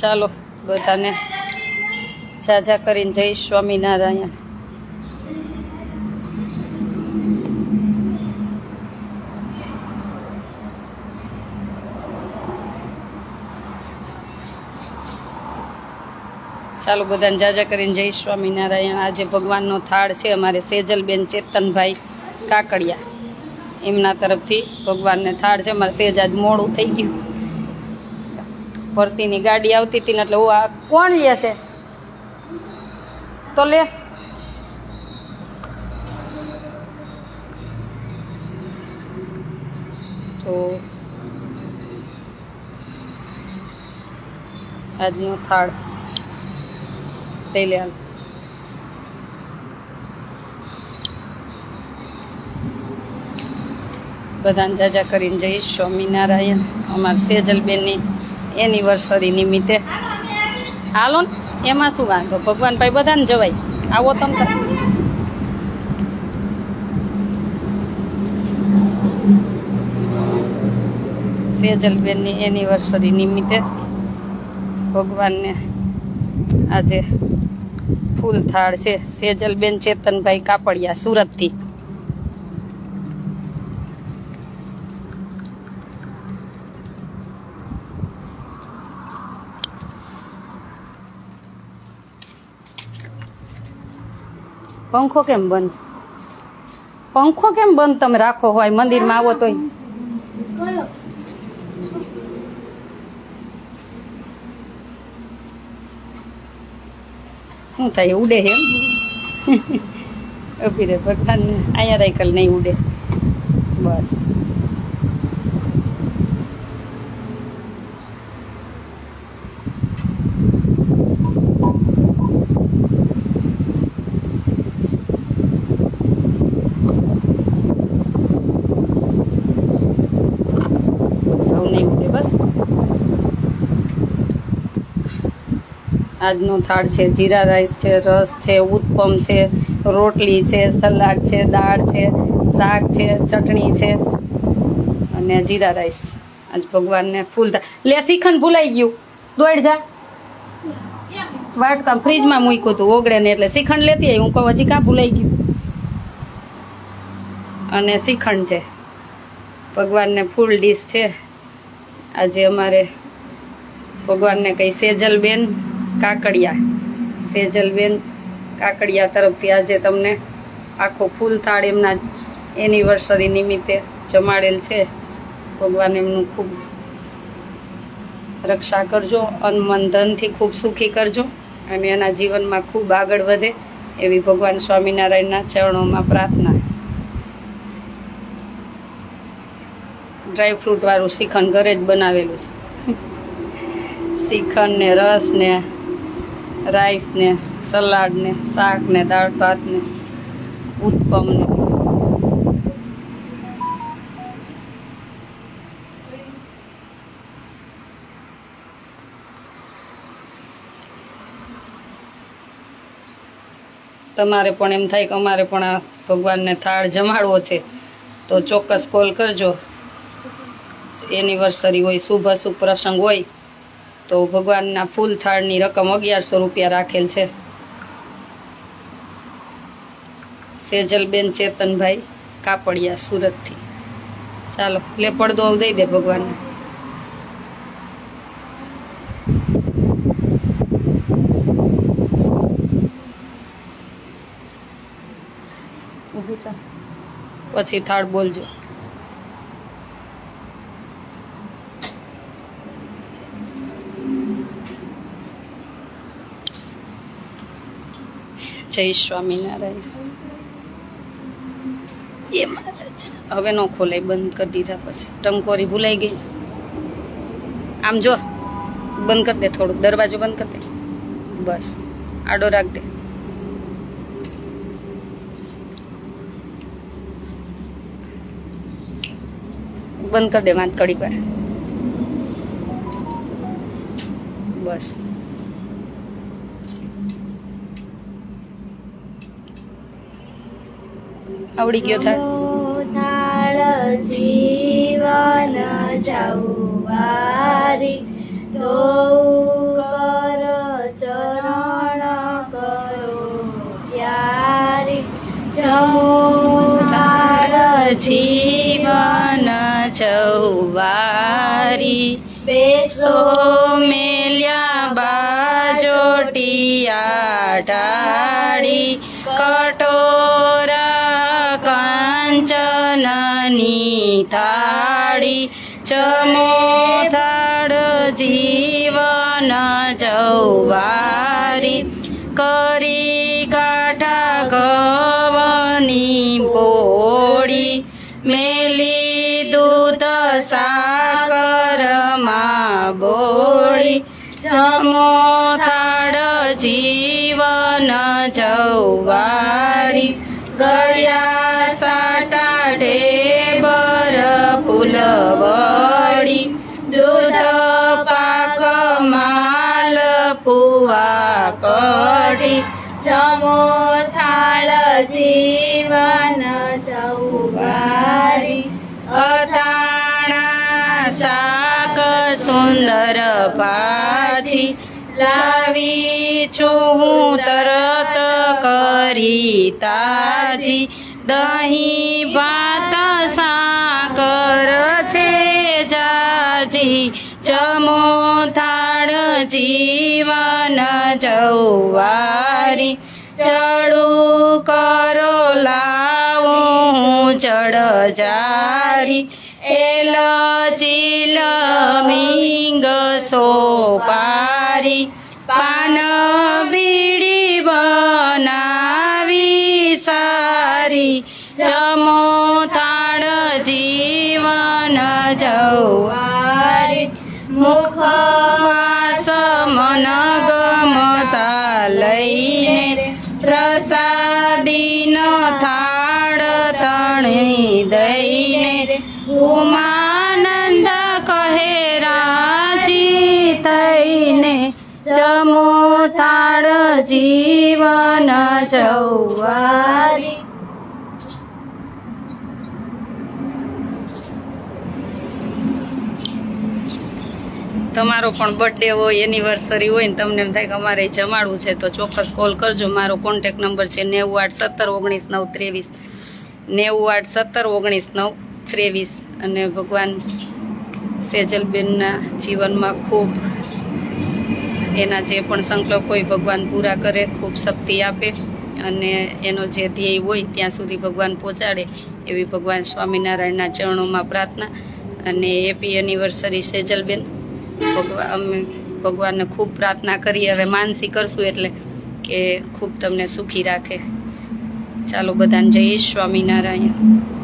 ચાલો, બધાને ઝાઝા કરીને જય સ્વામિનારાયણ. ચાલો, બધાને જાજા કરીને જય સ્વામિનારાયણ. આજે ભગવાનનો થાળ છે અમારે સેજલબેન ચેતનભાઈ કાકડિયા. એમના તરફથી ભગવાનને થાળ છે. અમારે સેજ આજ મોડું થઈ ગયું. ભરતીની ગાડી આવતી હતી એટલે હું આ કોણ લે છે? તો લે. તો આજનો થાળ તે લે. બધાને જાજા કરીને જઈશ સ્વામિનારાયણ, અમારા સેજલબેનની. એનિવર્સરી નિમિત્તે. હાલો ને, એમાં શું વાંધો? ભગવાન ભાઈ બધાને જવાય. આવો તમ સેજલબેનની એનિવર્સરી નિમિત્તે ભગવાનને આજે ફૂલ થાળ છે. સેજલબેન ચેતનભાઈ કાપડિયા સુરતથી. પંખો કેમ બંધ? પંખો કેમ બંધ તમે રાખો હોય? મંદિરમાં આવો તોય. શું થાય, ઉડે હે એમ? અભી રે ભગવાન અહીંયા રાયકલ નહીં ઉડે. બસ સૌ નહીં ઉડે બસ આજનો થાળ છે, જીરા રાઈસ છે, રસ છે, ઉત્પમ છે, રોટલી છે, સલાડ છે, દાળ છે, શાક છે, ચટણી છે અને જીરા રાઈસ. આજ ભગવાનને ફૂલ લે, શ્રીખંડ ભૂલાઈ ગયું. દોડ જા. વાટકા ફ્રીજમાં મૂક્યું હતું, ઓગળે ને એટલે શ્રીખંડ લેતી હું કહું, હજી કાં ભૂલાઈ ગયું? અને શ્રીખંડ છે. ભગવાનને ફૂલ ડીશ છે. આજે અમારે ભગવાનને કઈ સેજલબેન કાકડિયા. સેજલબેન કાકડિયા તરફથી આજે તમને આખો ફૂલ થાળ એમના એનિવર્સરી નિમિત્તે જમાડેલ છે. ભગવાન એમનું ખૂબ રક્ષા કરજો અન ધનથી ખૂબ સુખી કરજો અને એના જીવનમાં ખૂબ આગળ વધે એવી ભગવાન સ્વામિનારાયણના ચરણોમાં પ્રાર્થના. ડ્રાયફ્રૂટવાળું ફ્રૂટ શ્રીખંડ ઘરે જ બનાવેલું છે. શ્રીખંડ ને રસ ને રાઈસ ને સલાડ ને શાક ને દાળ ભાત ને ઉત્પમ ને તમારે પણ એમ થાય કે અમારે પણ આ ભગવાનને થાળ જમાડવો છે. તો ચોક્કસ કોલ કરજો. એનિવર્સરી હોય શુભ શુભ પ્રસંગ હોય તો ભગવાનના ફૂલ થાળની રકમ અગિયારસો રૂપિયા રાખેલ છે. સેજલબેન ચેતનભાઈ કાપડિયા સુરતથી. ચાલો, લે પડદો દઈ દે ભગવાનને. પછી થાળ બોલજો. જય સ્વામિનારાયણ એ મહારાજ હવે નો ખોલાય બંધ કરી દીધા પછી. ટંકોરી ભૂલાઈ ગઈ. આમ જો, બંધ કરી દે થોડુંક, દરવાજો બંધ કરી દે. બસ, આડો રાખ દે. બંધ કરી દે વાત કડી વાર. બસ. આવડી ગયો થાળ. જીવન જવારી ધો કર, ચરણ કરો પ્યારી જવાળ જીવન જવારી. બેસો મેલ્યા બાજોટિયા ટાળી કંચનની થાળી, ચમો થાળ, જીવન જવારી, કરી કાઠા ગવની બોડી મેલી દૂત સાકરમાં બોળી, ચમો થાળ, જીવન જવારી ગયા સાટા ફૂલવડી દૂધ પાક માલ પુવા કઢી જમો થાળ જીવન ચૌવારી અથાણા શાક સુંદર પાછી લાવી છું હું તરત કરી તાજી. દહીં, ભાત સાકર જવારી ચડું કરો લાવો ચડ જારી. એલ ચીલ મીંગ સોપારી, પાન બીડી બનાવી સારી. ચમો તાળ જીવન જવારી મુખવાસ દઈને ઉમાનંદ કહે, રાજી થઈને જમો થાળ જીવન જવારી. તમારો પણ બર્થડે હોય એનિવર્સરી હોય ને તમને એમ થાય કે અમારે જમાડવું છે, તો ચોક્કસ કોલ કરજો. મારો કોન્ટેક નંબર છે નેવું આઠ સત્તર ઓગણીસ નવ ત્રેવીસ. નેવું આઠ સત્તર, ઓગણીસ નવ, ત્રેવીસ. અને ભગવાન સેજલબેનના જીવનમાં ખૂબ એના જે પણ સંકલ્પ હોય ભગવાન પૂરા કરે, ખૂબ શક્તિ આપે. અને એનો જે ધ્યેય હોય ત્યાં સુધી ભગવાન પહોંચાડે એવી ભગવાન સ્વામિનારાયણના ચરણોમાં પ્રાર્થના. અને હેપી એનિવર્સરી સેજલબેન. ભગવાન અમે ભગવાનને ખૂબ પ્રાર્થના કરીએ હવે માનસી કરશું એટલે કે ખૂબ તમને સુખી રાખે. ચાલો બધાને જય સ્વામિનારાયણ.